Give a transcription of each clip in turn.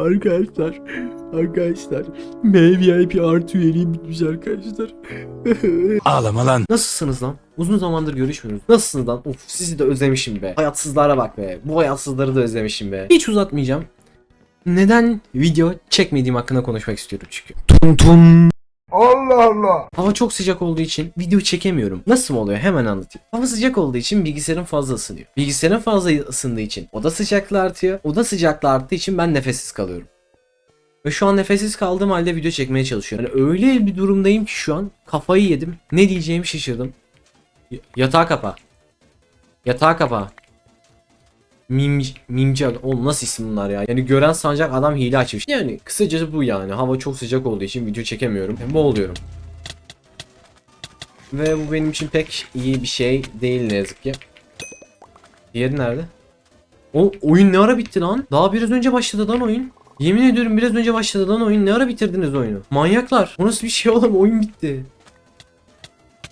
Arkadaşlar, arkadaşlar, MVIP artı üyeliğim bitmiş arkadaşlar. Ağlama lan. Nasılsınız lan? Uzun zamandır görüşmüyoruz. Nasılsınız lan? Of sizi de özlemişim be. Hayatsızlara bak be. Bu hayatsızları da özlemişim be. Hiç uzatmayacağım. Neden video çekmediğim hakkında konuşmak istiyorum çünkü. Tun tun. Allah Allah. Hava çok sıcak olduğu için video çekemiyorum. Nasıl oluyor? Hemen anlatayım. Hava sıcak olduğu için bilgisayarım fazla ısınıyor. Bilgisayarım fazla ısındığı için oda sıcaklığı artıyor. Oda sıcaklığı arttığı için ben nefessiz kalıyorum. Ve şu an nefessiz kaldığım halde video çekmeye çalışıyorum. Yani öyle bir durumdayım ki şu an kafayı yedim. Ne diyeceğimi şaşırdım. Y- yatağa kapa. Yatağa kapa. Mim, mimci oğlum nasıl isim bunlar ya? Yani gören sancak adam hile açmış. Yani kısacası bu yani. Hava çok sıcak olduğu için video çekemiyorum. Hem boğuluyorum. Ve bu benim için pek iyi bir şey değil ne yazık ki. Diğeri nerede? O oyun ne ara bitti lan? Daha biraz önce başladı lan oyun. Yemin ediyorum biraz önce başladı lan oyun. Ne ara bitirdiniz oyunu? Manyaklar. Bu nasıl bir şey oğlum? Oyun bitti.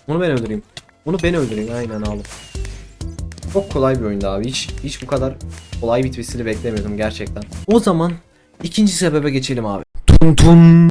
Onu ben öldüreyim. Onu ben öldüreyim. Aynen aldım. Çok kolay bir oyundu abi. Hiç hiç bu kadar kolay bitmesini beklemiyordum gerçekten. O zaman ikinci sebebe geçelim abi. Tun tun.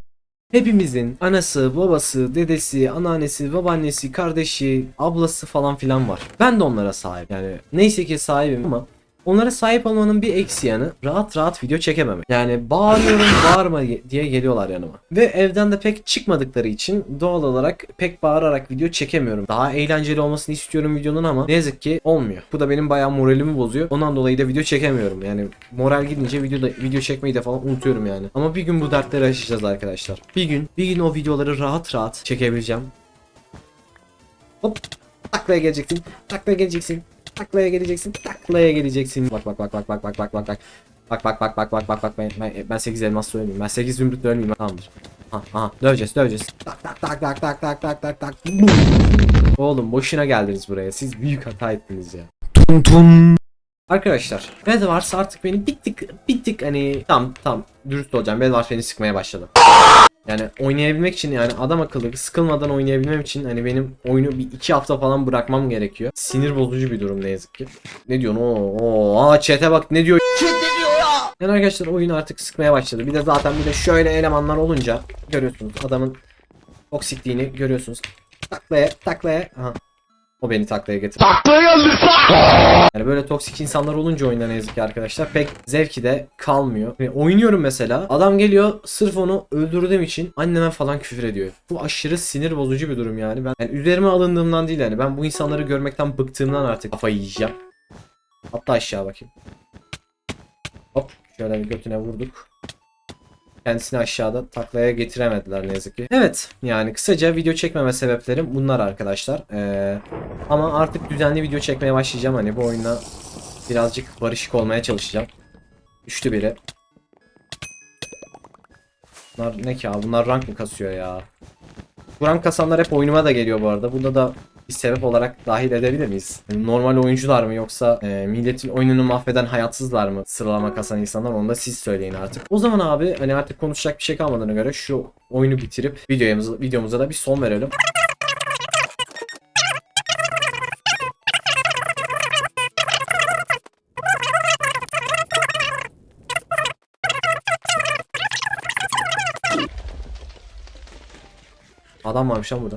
Hepimizin anası, babası, dedesi, anneannesi, babaannesi, kardeşi, ablası falan filan var. Ben de onlara sahip. Yani neyse ki sahibim ama onlara sahip olmanın bir eksi yanı rahat rahat video çekememek. Yani bağırıyorum bağırma diye geliyorlar yanıma. Ve evden de pek çıkmadıkları için doğal olarak pek bağırarak video çekemiyorum. Daha eğlenceli olmasını istiyorum videonun ama ne yazık ki olmuyor. Bu da benim bayağı moralimi bozuyor. Ondan dolayı da video çekemiyorum. Yani moral gidince video da, video çekmeyi de falan unutuyorum yani. Ama bir gün bu dertleri aşacağız arkadaşlar. Bir gün bir gün o videoları rahat rahat çekebileceğim. Hop taklaya geleceksin. Taklaya geleceksin. Taklaya geleceksin. Taklaya geleceksin. Bak bak bak bak bak bak bak bak bak. Bak bak bak bak bak bak bak ben ben, ben 8 elmas ölmeyeyim. Ben 8 zümrüt ölmeyeyim. Tamamdır. Aha, aha döveceğiz döveceğiz. Tak tak tak tak tak tak tak tak tak. Oğlum boşuna geldiniz buraya. Siz büyük hata ettiniz ya. Tun tun. Arkadaşlar Bedwars artık beni bir tık bir tık hani tam tam dürüst olacağım Bedwars beni sıkmaya başladı. Yani oynayabilmek için yani adam akıllı sıkılmadan oynayabilmem için hani benim oyunu bir iki hafta falan bırakmam gerekiyor. Sinir bozucu bir durum ne yazık ki. Ne diyorsun? Oo, oo, aa chat'e bak ne diyor? Yani arkadaşlar oyun artık sıkmaya başladı. Bir de zaten bir de şöyle elemanlar olunca görüyorsunuz adamın toksikliğini görüyorsunuz. Taklaya taklaya. Aha. O beni taklaya getirdi. Yani böyle toksik insanlar olunca oyunda ne yazık ki arkadaşlar pek zevki de kalmıyor. Yani oynuyorum mesela adam geliyor sırf onu öldürdüğüm için anneme falan küfür ediyor. Bu aşırı sinir bozucu bir durum yani. Ben yani üzerime alındığımdan değil yani ben bu insanları görmekten bıktığımdan artık kafayı yiyeceğim. Hatta aşağı bakayım. Hop şöyle bir götüne vurduk. Kendisini aşağıda taklaya getiremediler ne yazık ki. Evet yani kısaca video çekmeme sebeplerim bunlar arkadaşlar. Ee, ama artık düzenli video çekmeye başlayacağım. Hani bu oyunda birazcık barışık olmaya çalışacağım. Düştü biri. Bunlar ne ki abi? Bunlar rank mı kasıyor ya? Bu rank kasanlar hep oyunuma da geliyor bu arada. Bunda da bir sebep olarak dahil edebilir miyiz? Yani normal oyuncular mı yoksa e, milletin oyununu mahveden hayatsızlar mı sıralama kasan insanlar onu da siz söyleyin artık. O zaman abi hani artık konuşacak bir şey kalmadığına göre şu oyunu bitirip videomuza, videomuza da bir son verelim. Adam varmış lan burada.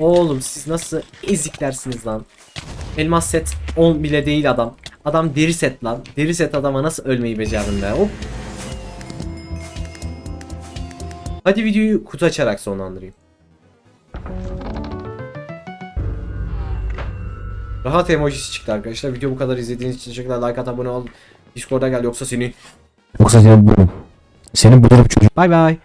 Oğlum siz nasıl eziklersiniz lan. Elmas set 10 bile değil adam. Adam deri set lan. Deri set adama nasıl ölmeyi becerdin be. Hop. Hadi videoyu kutu açarak sonlandırayım. Rahat emojisi çıktı arkadaşlar. Video bu kadar izlediğiniz için teşekkürler. Like at abone ol. Discord'a gel yoksa seni Yoksa seni bulurum. Seni bulurum çocuk. Bay bay.